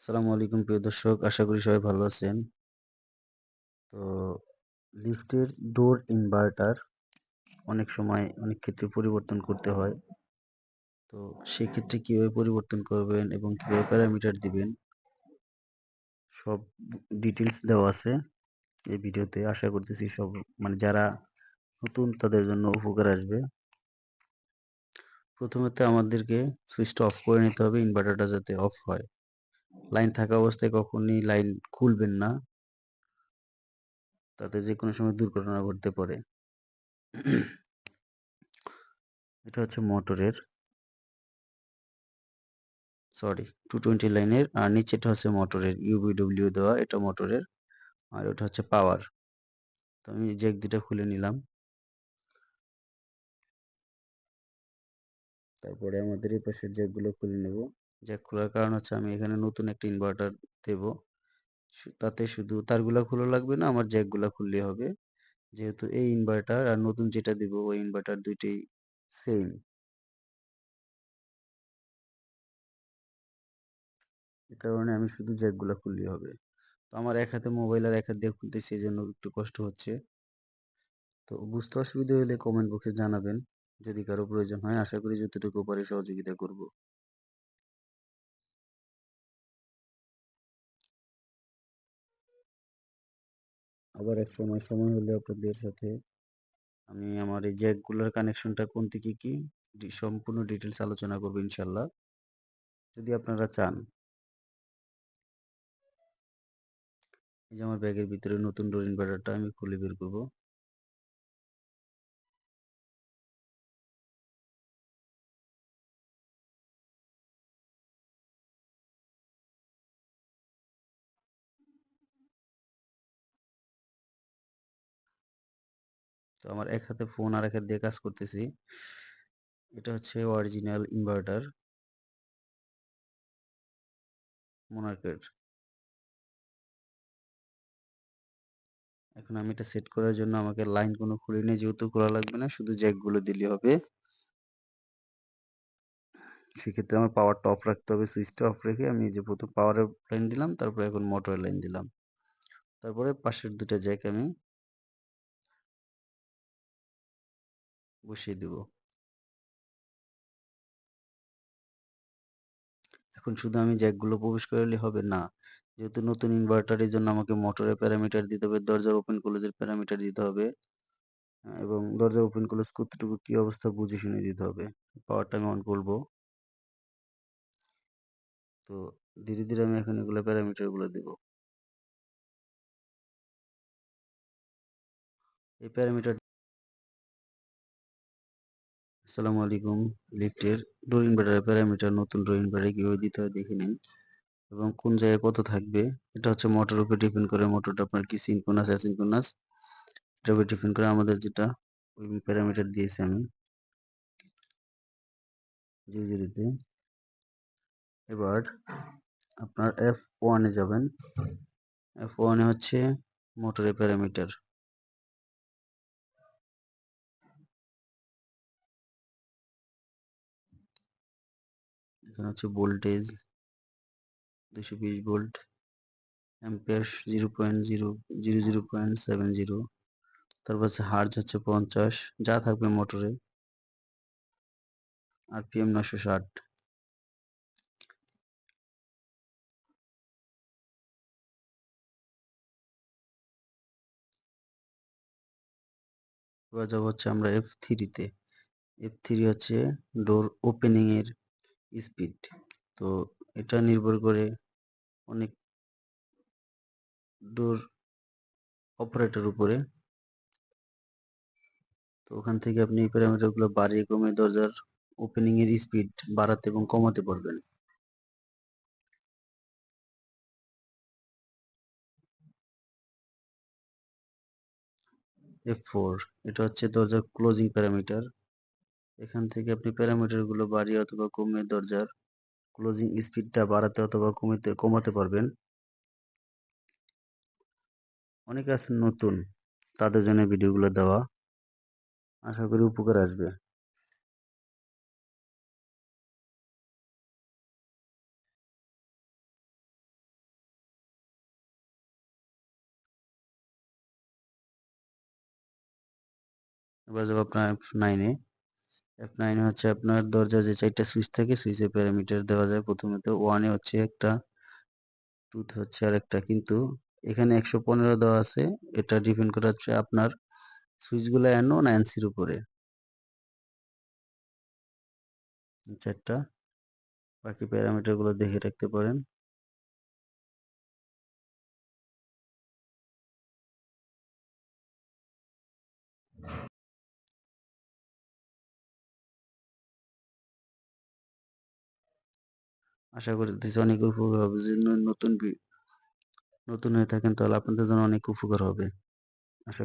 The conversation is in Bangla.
আসসালামু আলাইকুম, প্রিয় দর্শক। আশা করি সবাই ভালো আছেন। তো, লিফটের ডোর ইনভার্টার অনেক সময় অনেক ক্ষেত্রে পরিবর্তন করতে হয়। তো, সেক্ষেত্রে কীভাবে পরিবর্তন করবেন এবং কীভাবে প্যারামিটার দিবেন, সব ডিটেলস দেওয়া আছে এই ভিডিওতে। আশা করতেছি সব মানে যারা নতুন তাদের জন্য উপকার আসবে। প্রথমত আমাদেরকে সুইচটা অফ করে নিতে হবে ইনভার্টারটা যাতে অফ হয়। লাইন থাকা অবস্থায় কখনই লাইন খুলবেন না। তাতে যে কোনো সময় দুর্ঘটনা ঘটতে পারে। এটা হচ্ছে মোটরের সরি টু টোয়েন্টি লাইনের, আর নিচেটা হচ্ছে মোটরের ইউবিডব্লিউ দেওয়া, এটা মোটরের, আর ওটা হচ্ছে পাওয়ার। তো আমি জ্যাক দুটা খুলে নিলাম। তারপরে আমাদের এই পাশের জ্যাকগুলো খুলে নেব। জ্যাক খোলার কারণ হচ্ছে আমি এখানে নতুন একটা ইনভার্টার দেব। তাতে শুধু তারগুলা খোলা লাগবে না, আমার জ্যাকগুলা খুললে হবে। যেহেতু এই ইনভার্টার আর নতুন যেটা দিব, ওই ইনভার্টার দুইটাই সেম এ কারণে আমি শুধু জ্যাকগুলা খুললেই হবে। তো আমার এক হাতে মোবাইল আর এক হাত দিয়ে খুলতে সেই জন্য একটু কষ্ট হচ্ছে। তো বুঝতে অসুবিধা হলে কমেন্ট বক্সে জানাবেন। যদি কারও প্রয়োজন হয়, আশা করি যতটুকু পারি সহযোগিতা করব। আবার এক সময় সময় হলে আপনাদের সাথে আমি আমার এই জ্যাকগুলোর কানেকশনটা কোন থেকে কি? সম্পূর্ণ ডিটেলস আলোচনা করব ইনশাল্লাহ। যদি আপনারা চান। এই যে আমার ব্যাগের ভিতরে নতুন ডোর ইনভার্টারটা আমি খুলে বের করব। তো আমার এক হাতে ফোন আর এক হাত দিয়ে কাজ করতেছি। এটা হচ্ছে অরিজিনাল ইনভার্টার মোনার্কের এখন আমি এটা সেট করার জন্য আমাকে লাইন কোনো খুলে নিয়ে যেহেতু খোলা লাগবে না, শুধু জ্যাকগুলো দিলে হবে। সেক্ষেত্রে আমার পাওয়ারটা অফ রাখতে হবে সুইচটা অফ রেখে আমি যে প্রথম পাওয়ারের লাইন দিলাম, তারপরে এখন মোটরের লাইন দিলাম। তারপরে পাশের দুটা জ্যাক আমি বসিয়ে দেব। এখন শুধু আমি জ্যাকগুলো প্রবেশ করলে হবে না। যেহেতু নতুন ইনভার্টারের জন্য আমাকে মোটরের প্যারামিটার দিতে হবে, দরজার ওপেন ক্লোজের প্যারামিটার দিতে হবে এবং দরজার ওপেন ক্লোজ কতটুকু কি অবস্থা বুঝে শুনে দিতে হবে। পাওয়ারটা আমি অন করব। তো ধীরে ধীরে আমি এখন এগুলো প্যারামিটারগুলো দেব। এই প্যারামিটার আসসালামু আলাইকুম। লিফটের ডোর ইনভার্টারের প্যারামিটার, নতুন ডোর ইনভার্টারে কীভাবে দিতে হয় দেখে নিন। এবং কোন জায়গায় কত থাকবে, এটা হচ্ছে মোটর উপর ডিপেন্ড করে মোটরটা আপনার কি সিনক্রোনাস অ্যাসিনক্রোনাস এটার উপর ডিপেন্ড করে আমাদের যেটা ওই প্যারামিটার দিয়েছি আমি। জি জিরোতে এবার আপনার এফ ওয়ানে যাবেন। এফ ওয়ানে হচ্ছে মোটরের প্যারামিটার। এখানে হচ্ছে ভোল্টেজ দুশো বিশ volt ampere zero point zero zero zero point seven zero তারপর হচ্ছে হার্জ হচ্ছে পঞ্চাশ, যা থাকবে মোটরে আর পিএম নশো ষাট। এবার যাব হচ্ছে আমরা এফ থ্রিতে এফ থ্রি হচ্ছে ডোর ওপেনিং এর স্পিড তো এটা নির্ভর করে অনেক ডোর অপারেটর উপরে। তো ওখান থেকে আপনি এই প্যারামিটারগুলো বাড়িয়ে কমে দরজার ওপেনিং এর স্পিড বাড়াতে এবং কমাতে পারবেন। এফ ফোর এটা হচ্ছে দরজার ক্লোজিং প্যারামিটার এখান থেকে আপনি প্যারামিটারগুলো বাড়িয়ে অথবা কমিয়ে দরজার ক্লোজিং স্পিডটা বাড়াতে অথবা কমিতে, কমাতে পারবেন। অনেকে আছেন নতুন, তাদের জন্য ভিডিওগুলো দেওয়া। আশা করি উপকার আসবে। এবার যাব আপনার নাইনে এফ নাইনে হচ্ছে আপনার দরজার যে চারটা সুইচ থাকে সুইচের প্যারামিটার দেওয়া যায়। প্রথমত ওয়ানে হচ্ছে একটা টুতে হচ্ছে আর একটা কিন্তু এখানে একশো পনেরো দেওয়া আছে। এটা ডিপেন্ড করে হচ্ছে আপনার সুইচগুলো এনো না এনসির উপরে। চারটা। বাকি প্যারামিটারগুলো দেখে রাখতে পারেন। আশা করতেছি অনেক উপকার হবে। যদি নতুন নতুন হয়ে থাকেন তাহলে আপনাদের জন্য অনেক উপকার হবে। আশা